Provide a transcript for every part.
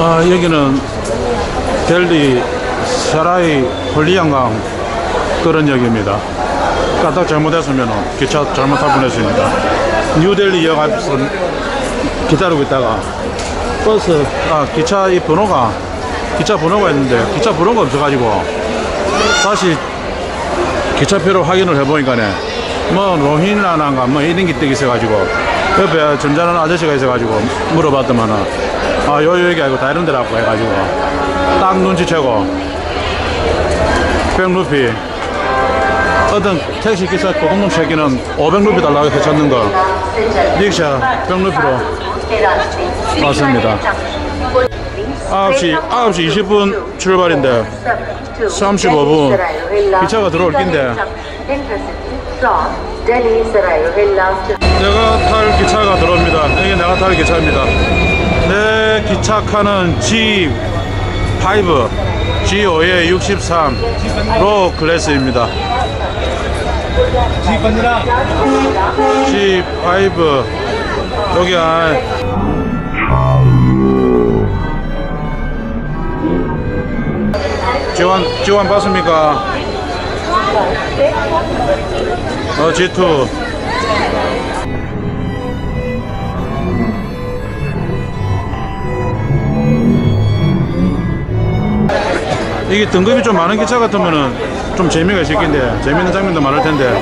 아, 여기는 델리 사라이 홀리양강 그런 역입니다. 까딱 잘못했으면 기차 잘못할 뻔했습니다. 뉴델리역 앞에서 기다리고 있다가 버스, 아, 기차 이 번호가, 기차 번호가 있는데 기차 번호가 없어가지고 다시 기차표를 확인을 해보니까네 뭐 로힌라난가 뭐 이런 게 뜨기 있어가지고 옆에 점잖은 아저씨가 있어가지고 물어봤더만은 아요 여기 아니고 다른 데라고 해가지고 딱 눈치채고 백루피. 어떤 택시 기사 고공놈 새끼는 500루피 달라고 해서 쳤는 거. 릭샤 백루피로 맞습니다. 9시 9시 20분 출발인데 35분. 기차가 들어올 낀데 내가 탈 기차가 들어옵니다. 이게 내가 탈 기차입니다. 내 기차 칸은 G5, G5에 63로 클래스입니다. G5 여기 안 지원 지원 받습니까? 어 G2 이게 등급이 좀 많은 기차 같으면은 좀 재미가 있을 텐데 재밌는 장면도 많을 텐데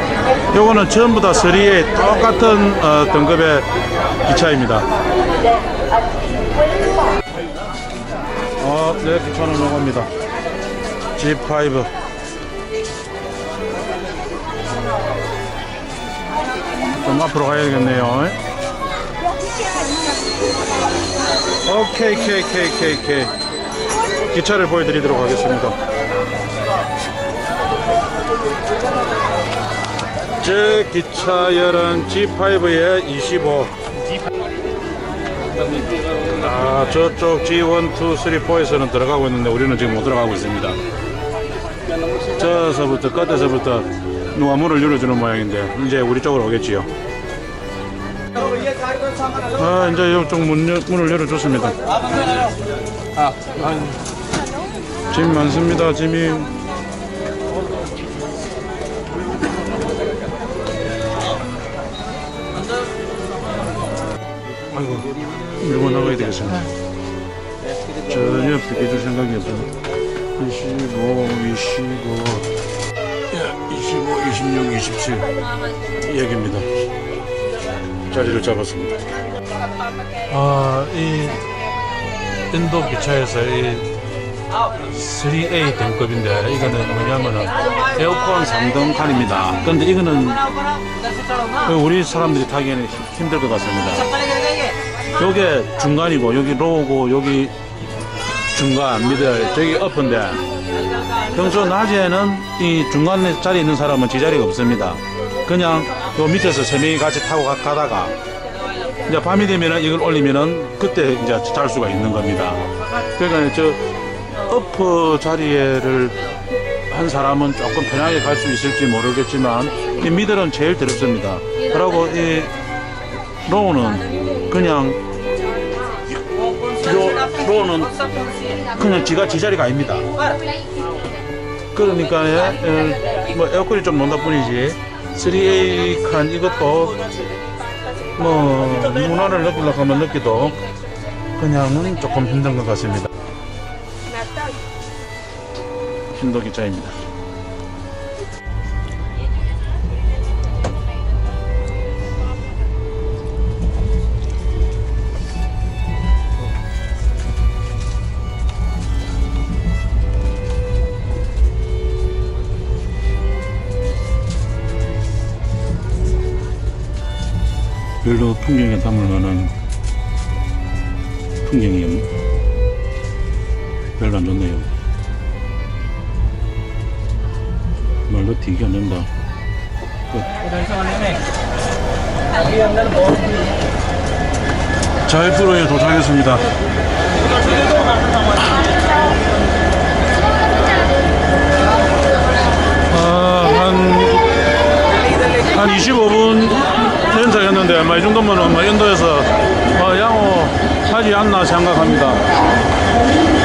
요거는 전부 다 3A 똑같은 어, 등급의 기차입니다. 어, 네, 기차는 요겁니다. G5. 좀 앞으로 가야겠네요. 오케이, 케이, 케이, 케이, 케이. 기차를 보여드리도록 하겠습니다. 제 기차열은 G5에 25. 아, 저쪽 G1, 2, 3, 4에서는 들어가고 있는데 우리는 지금 못 들어가고 있습니다. 저서부터 끝에서부터 누가 문을 열어주는 모양인데 이제 우리 쪽으로 오겠지요. 아, 이제 이쪽 문, 열- 문을 열어줬습니다. 짐 많습니다, 짐이. 아이고, 밀고 나가야 되겠습니다. 전혀 비켜줄 생각이 없어요. 25, 25, 예, 25, 26, 27 여기입니다. 자리를 잡았습니다. 아, 이 인도 기차에서 이 3A 등급인데 이거는 뭐냐면은 에어컨 3등 칸입니다. 그런데 이거는 우리 사람들이 타기에는 힘들 것 같습니다. 요게 중간이고 여기 로우고 여기 중간 미들 저기 업인데 평소 낮에는 이 중간에 자리에 있는 사람은 제자리가 없습니다. 그냥 요 밑에서 세 명이 같이 타고 가- 가다가 이제 밤이 되면은 이걸 올리면은 그때 이제 잘 수가 있는 겁니다. 그러니까 저 어프 자리에를 한 사람은 조금 편하게 갈 수 있을지 모르겠지만 이 미들은 제일 더럽습니다. 그리고 이 로우는 그냥 요 로우는 그냥 지가 지 자리가 아닙니다. 그러니까 예, 뭐 에어컨이 좀 논다 뿐이지 3A 칸 이것도 뭐 문화를 느끼려고 하면 느끼도 그냥은 조금 힘든 것 같습니다. 신도 기차입니다. 별로 풍경에 담을 만한 풍경이 별로 안 좋네요. 말로 되게 안 된다. 자이프로에 도착했습니다. 아, 한, 한 25분 연착했는데, 아마 이 정도면, 뭐, 인도에서, 뭐, 양호 하지 않나 생각합니다.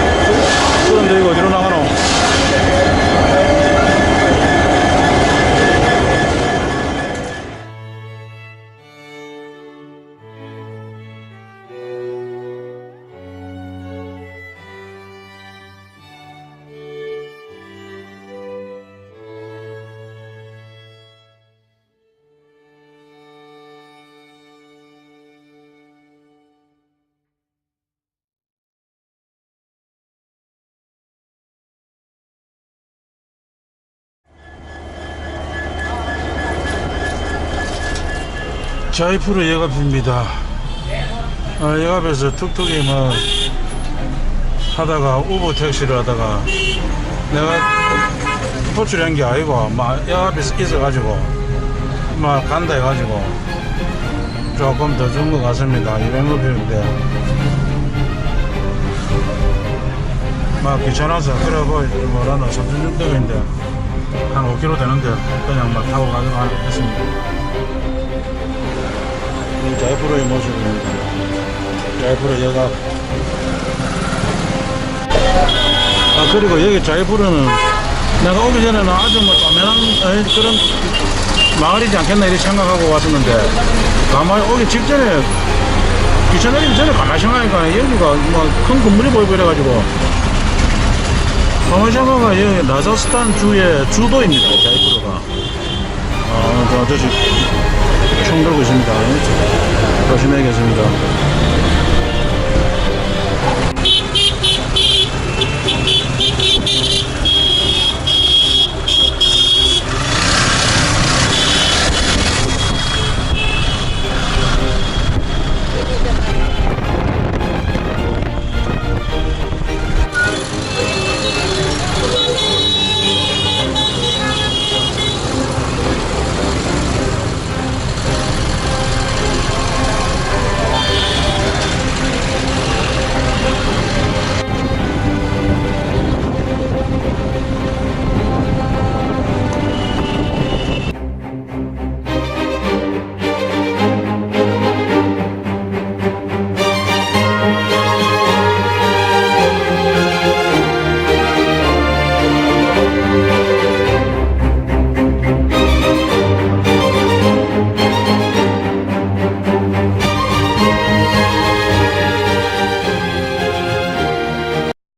자이프로 예갑입니다. 아, 예갑에서 툭툭이 뭐 하다가 우버 택시를 하다가 내가 호출한 게 아니고 막 예갑에서 있어가지고 막 간다 해가지고 조금 더 준 것 같습니다. 200루피인데 막 귀찮아서 그러고 뭐라나 3,600원인데 한 5km 되는데 그냥 막 타고 가져가 했습니다. 이 자이프로의 모습입니다. 자이프로 여가. 아, 그리고 여기 자이프로는 내가 오기 전에는 아주 뭐 에이, 그런 마을이지 않겠나 이렇게 생각하고 왔었는데 가만히 오기 직전에 귀찮아지기 전에 가만히 생각하니까 여기가 뭐큰 건물이 보이고 이래가지고 가만히 생각하니까 여기 라자스탄 주의 주도입니다. 자이프로가. 아, 저 아저씨 총 들고 있습니다. 조심해야겠습니다.